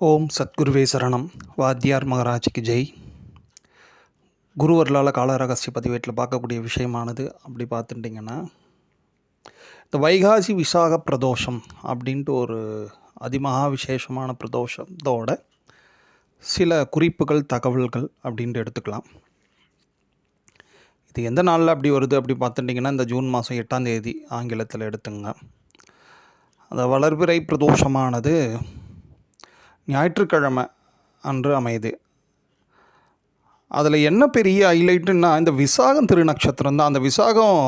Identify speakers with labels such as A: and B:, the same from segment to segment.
A: ஓம் சத்குருவே சரணம். வாத்தியார் மகராஜிக்கு ஜெய். குருவர்களால் காலரகசிய பதிவேட்டில் பார்க்கக்கூடிய விஷயமானது அப்படி பார்த்துட்டிங்கன்னா இந்த வைகாசி விசாக பிரதோஷம் அப்படின்ட்டு ஒரு அதிமகா விசேஷமான பிரதோஷத்தோட சில குறிப்புகள் தகவல்கள் அப்படின்ட்டு எடுத்துக்கலாம். இது எந்த நாளில் அப்படி வருது அப்படி பார்த்துட்டிங்கன்னா இந்த ஜூன் மாதம் எட்டாம் தேதி ஆங்கிலத்தில் எடுத்துங்க. அந்த வளர்பிறை பிரதோஷமானது ஞாயிற்றுக்கிழமை அன்று அமையுது அதில் என்ன பெரிய ஹைலைட்டுன்னா இந்த விசாகம் திருநக்ஷத்திரம் தான். அந்த விசாகம்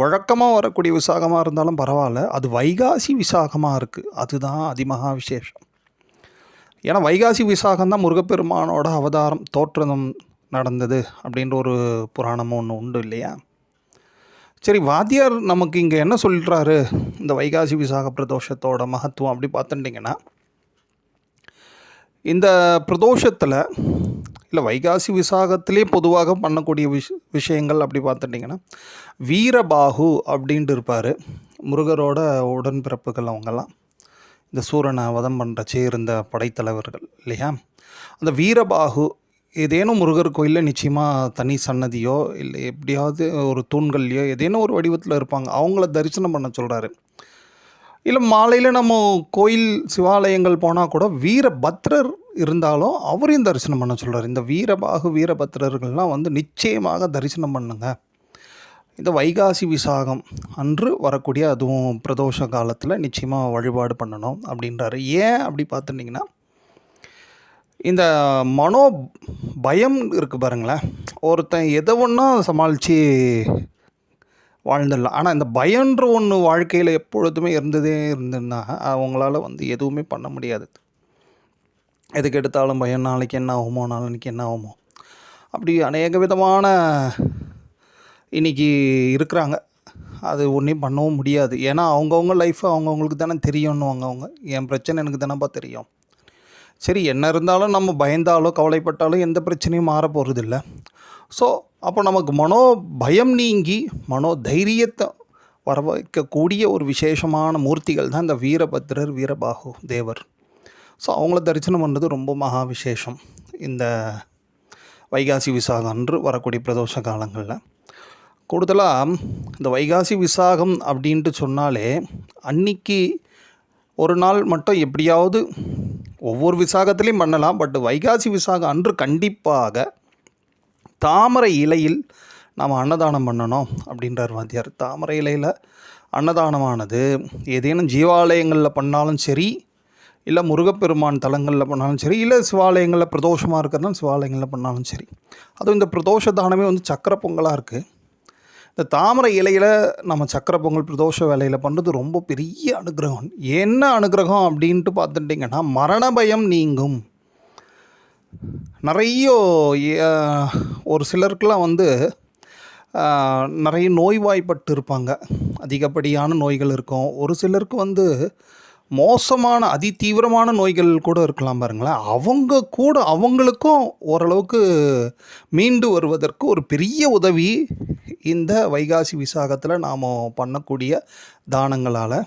A: வழக்கமாக வரக்கூடிய விசாகமாக இருந்தாலும் பரவாயில்ல. அது வைகாசி விசாகமாக இருக்குது அதுதான் அதிமகா விசேஷம் ஏன்னா வைகாசி விசாகம் தான் முருகப்பெருமானோட அவதாரம் தோற்றம் நடந்தது அப்படின்ற ஒரு புராணமும் ஒன்று உண்டு இல்லையா? சரி வாத்தியார் நமக்கு இங்கே என்ன சொல்கிறாரு இந்த வைகாசி விசாக பிரதோஷத்தோட மகத்துவம் அப்படி பார்த்துட்டிங்கன்னா இந்த பிரதோஷத்தில் இல்லை வைகாசி விசாகத்திலே பொதுவாக பண்ணக்கூடிய விஷ் விஷயங்கள் அப்படி பார்த்துட்டிங்கன்னா வீரபாகு அப்படின்ட்டு இருப்பார். முருகரோட உடன்பிறப்புகள் அவங்கெல்லாம். இந்த சூரனை வதம் பண்ணுறச்சே இருந்த படைத்தலைவர்கள் இல்லையா? அந்த வீரபாகு ஏதேனும் முருகர் கோயிலில் நிச்சயமாக தனி சன்னதியோ இல்லை எப்படியாவது ஒரு தூண்கள்லையோ ஏதேனும் ஒரு வடிவத்தில் இருப்பாங்க. அவங்கள தரிசனம் பண்ண சொல்கிறாரு இல்லை மாலையில் நம்ம கோயில் சிவாலயங்கள் போனால் கூட வீரபத்ரர் இருந்தாலும் அவரையும் தரிசனம் பண்ண சொல்கிறார் இந்த வீரபாகு வீரபத்ரர்கள்லாம் வந்து நிச்சயமாக தரிசனம் பண்ணுங்க. இந்த வைகாசி விசாகம் அன்று வரக்கூடிய அதுவும் பிரதோஷ காலத்தில் நிச்சயமாக வழிபாடு பண்ணணும் அப்படின்றாரு. ஏன் அப்படி பார்த்துட்டிங்கன்னா இந்த மனோ பயம் இருக்குது பாருங்களேன். ஒருத்தன் எதை ஒன்றா சமாளித்து வாழ்ந்துடலாம். ஆனால் இந்த பயன்ற ஒன்று வாழ்க்கையில் எப்பொழுதுமே இருந்ததே இருந்ததுன்னா அவங்களால வந்து எதுவுமே பண்ண முடியாது. எதுக்கு எடுத்தாலும் பயம் நாளைக்கு என்ன ஆகுமோ நாளைக்கு என்ன ஆகுமோ. அப்படி அநேக விதமான இன்றைக்கி இருக்கிறாங்க. அது ஒன்றையும் பண்ணவும் முடியாது. ஏன்னா அவங்கவுங்க லைஃப் அவங்கவுங்களுக்கு தானே தெரியும்னுவாங்க அவங்க என் பிரச்சனை எனக்கு தானேப்பா தெரியும். சரி என்ன இருந்தாலும் நம்ம பயந்தாலோ கவலைப்பட்டாலும் எந்த பிரச்சனையும் மாற போகிறதில்ல ஸோ அப்போ நமக்கு மனோ பயம் நீங்கி மனோ தைரியத்தை வர வைக்கக்கூடிய ஒரு விசேஷமான மூர்த்திகள் தான் இந்த வீரபத்ரர் வீரபாகு தேவர். ஸோ அவங்கள தரிசனம் பண்ணுறது ரொம்ப மகா விசேஷம். இந்த வைகாசி விசாகம் அன்று வரக்கூடிய பிரதோஷ காலங்களில். கூடுதலாக இந்த வைகாசி விசாகம் அப்படின்ட்டு சொன்னாலே அன்னைக்கு ஒரு நாள் மட்டும் எப்படியாவது ஒவ்வொரு விசாகத்துலேயும் பண்ணலாம் பட் வைகாசி விசாகம் அன்று கண்டிப்பாக தாமரை இலையில் நாம் அன்னதானம் பண்ணணும் அப்படின்றார் வாத்தியார். தாமரை இலையில் அன்னதானமானது ஏதேனும் ஜீவாலயங்களில் பண்ணாலும் சரி இல்லை முருகப்பெருமான் தலங்களில் பண்ணாலும் சரி இல்லை சிவாலயங்களில் பிரதோஷமாக இருக்கிறதுனால சிவாலயங்களில் பண்ணாலும் சரி. அதுவும் இந்த பிரதோஷ தானமே வந்து சக்கர பொங்கலாக இருக்குது இந்த தாமரை இலையில் நம்ம சக்கர பொங்கல் பிரதோஷ வேலையில் பண்ணுறது ரொம்ப பெரிய அனுகிரகம். என்ன அனுகிரகம் அப்படின்ட்டு பார்த்துட்டிங்கன்னா மரண பயம் நீங்கும். நிறைய ஒரு சிலருக்கெலாம் வந்து நிறைய நோய்வாய்ப்பட்டு இருப்பாங்க அதிகப்படியான நோய்கள் இருக்கும். ஒரு சிலருக்கு வந்து மோசமான அதி தீவிரமான நோய்கள் கூட இருக்கலாம் பாருங்களேன். அவங்க கூட அவங்களுக்கும் ஓரளவுக்கு மீண்டு வருவதற்கு ஒரு பெரிய உதவி இந்த வைகாசி விசாகத்தில் நாம் பண்ணக்கூடிய தானங்களால்.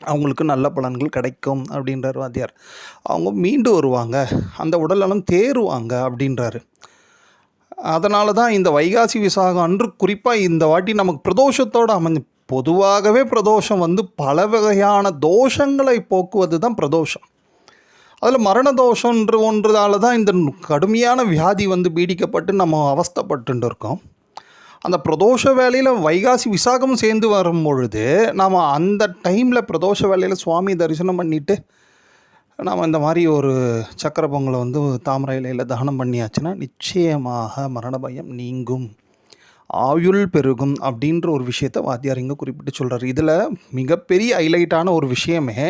A: அவங்களுக்கு நல்ல பலன்கள் கிடைக்கும் அப்படின்றார் வாத்தியார். அவங்க மீண்டு வருவாங்க. அந்த உடல்நலம் தேறுவாங்க அப்படின்றாரு. அதனால தான் இந்த வைகாசி விசாகம் அன்று குறிப்பாக இந்த வாட்டி நமக்கு பிரதோஷத்தோடு அமைஞ்சு பொதுவாகவே பிரதோஷம் வந்து பல வகையான தோஷங்களை போக்குவது தான் பிரதோஷம். அதில் மரண தோஷன்ற ஒன்றதால தான் இந்த கடுமையான வியாதி வந்து பீடிக்கப்பட்டு நம்ம அவஸ்தப்பட்டு இருக்கோம். அந்த பிரதோஷ வேலையில் வைகாசி விசாகம் சேர்ந்து வரும் பொழுது நாம் அந்த டைமில் பிரதோஷ வேலையில் சுவாமி தரிசனம் பண்ணிவிட்டு நாம் இந்த மாதிரி ஒரு சக்கர பொங்கலை வந்து தாமரை இலையில் தானம் பண்ணியாச்சுன்னா நிச்சயமாக மரண பயம் நீங்கும். ஆயுள் பெருகும் அப்படின்ற ஒரு விஷயத்தை வாத்தியார் இங்கே குறிப்பிட்டு சொல்கிறார் இதில் மிகப்பெரிய ஹைலைட்டான ஒரு விஷயமே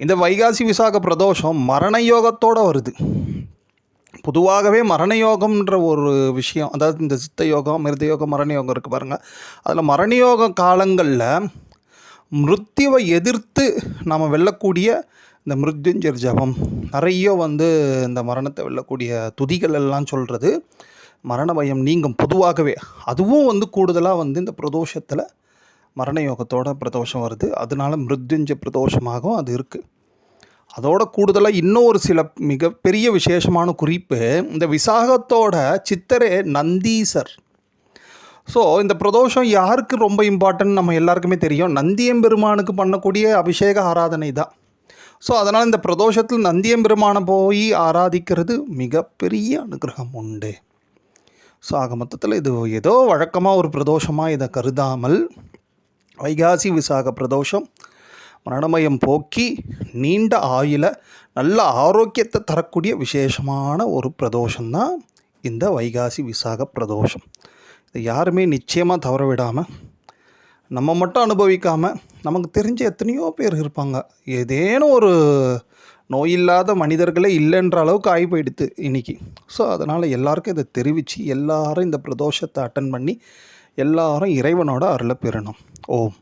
A: இந்த வைகாசி விசாக பிரதோஷம் மரண யோகத்தோடு வருது. பொதுவாகவே மரண யோகம்ன்ற ஒரு விஷயம் அதாவது இந்த சித்த யோகம் மிருத யோகம் மரண யோகம் இருக்குது பாருங்கள் அதில் மரணயோக காலங்களில் மிருத்யுவை எதிர்த்து நாம் வெல்லக்கூடிய இந்த மிருத்யுஞ்சர் ஜபம் நிறைய வந்து இந்த மரணத்தை வெல்லக்கூடிய துதிகள் எல்லாம் சொல்கிறது மரண பயம் நீங்கும் பொதுவாகவே. அதுவும் வந்து கூடுதலாக வந்து இந்த பிரதோஷத்தில் மரண யோகத்தோட பிரதோஷம் வருது. அதனால மிருத்யுஞ்ச பிரதோஷமாகவும் அது இருக்குது அதோட கூடுதலாக இன்னும் ஒரு சில மிகப்பெரிய விசேஷமான குறிப்பு இந்த விசாகத்தோட சித்தரே நந்தீசர். ஸோ இந்த பிரதோஷம் யாருக்கு ரொம்ப இம்பார்ட்டன்ட் நம்ம எல்லாருக்குமே தெரியும். நந்தியம்பெருமானுக்கு பண்ணக்கூடிய அபிஷேக ஆராதனை தான். ஸோ அதனால் இந்த பிரதோஷத்தில் நந்தியம்பெருமானை போய் ஆராதிக்கிறது மிகப்பெரிய அனுகிரகம் உண்டு. ஸோ ஆக மொத்தத்தில் இது ஏதோ வழக்கமாக ஒரு பிரதோஷமாக இதை கருதாமல் வைகாசி விசாக பிரதோஷம் மரணமயம் போக்கி நீண்ட ஆயில நல்ல ஆரோக்கியத்தை தரக்கூடிய விசேஷமான ஒரு பிரதோஷம்தான் இந்த வைகாசி விசாக பிரதோஷம். இதை யாருமே நிச்சயமாக தவற விடாமல் நம்ம மட்டும் அனுபவிக்காமல் நமக்கு தெரிஞ்ச எத்தனையோ பேர் இருப்பாங்க. ஏதேனும் ஒரு நோய் இல்லாத மனிதர்களே இல்லைன்ற அளவுக்கு ஆகி போயிடுது இன்னைக்கு. ஸோ அதனால் எல்லாருக்கும் இதை தெரிவித்து எல்லாரும் இந்த பிரதோஷத்தை அட்டன் பண்ணி எல்லாரும் இறைவனோட அருளை பெறணும். ஓம்.